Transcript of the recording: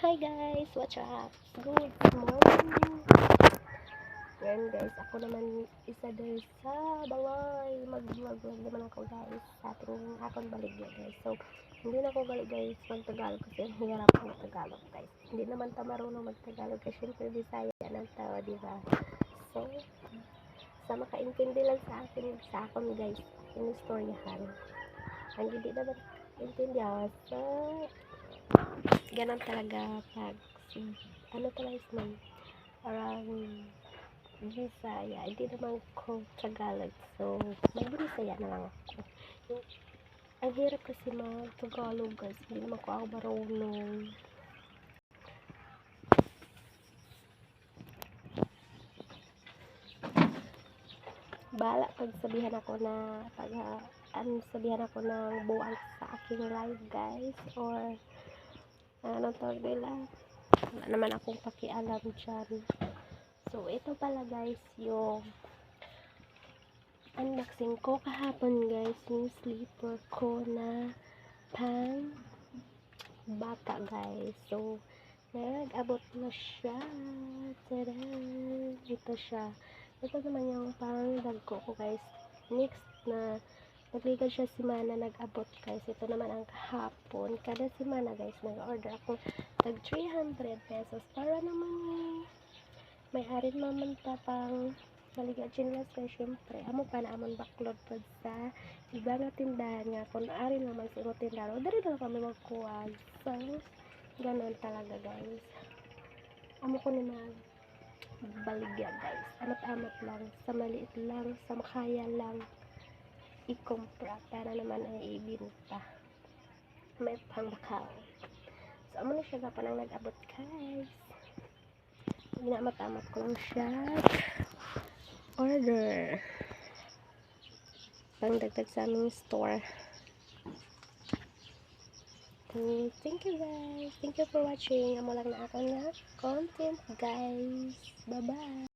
Hi guys, what's up? Good morning. Ngayon guys, ako naman isa din sa bawal. Mag-vlog naman ako guys sa ating akong baligya guys. So, hindi na ako balik guys mag-Tagalog kasi ang hirap mag-Tagalog guys. Hindi naman ta marunong mag-Tagalog kasi syempre Bisaya ng tao, di ba? So, sa makaintindi lang sa akin, sa akon guys, inistoryahan. Ang hindi naman intindihan sa ganun talaga pag ano talaga is man parang Bisaya hindi naman ko Tagalog so mag-Bisaya na lang ako. Yung, ang hirap kasi mag Tagalog guys hindi naman ko ako marunong. Bala pag sabihan ako na pag ah, ano sabihan ako ng buwag sa aking live guys or ano tawag nila wala naman akong pakialam dyan. So ito pala guys yung unboxing ko kahapon guys yung sleeper ko na pang bata guys. So nag-abot na siya. Tada ito siya. Ito naman yung pang dagko ko guys. Next na nagligan siya si Mana nag-abot guys ito naman ang kahapon. Kada semana guys nag-order ako tag 300 pesos para naman eh, may arin naman ta pang maliga chinlas kay syempre. Amo pa na amon baklod pod sa iba nga tindahan nga. Kung arin naman sa ibang tindahan o dari na kami magkuha. So ganun talaga guys. Amo ko ni mag baligya guys. Amat-amat lang sa maliit lang sa makaya lang ikumpra para naman ay ibinta. May pangbakaw so amo na siya pa nang nag-abot guys. Ginaamat-amat ko lang siya. Order. Pangdagdag sa aming store. Okay, thank you guys. Thank you for watching. Amo lang na ako na content guys. Bye bye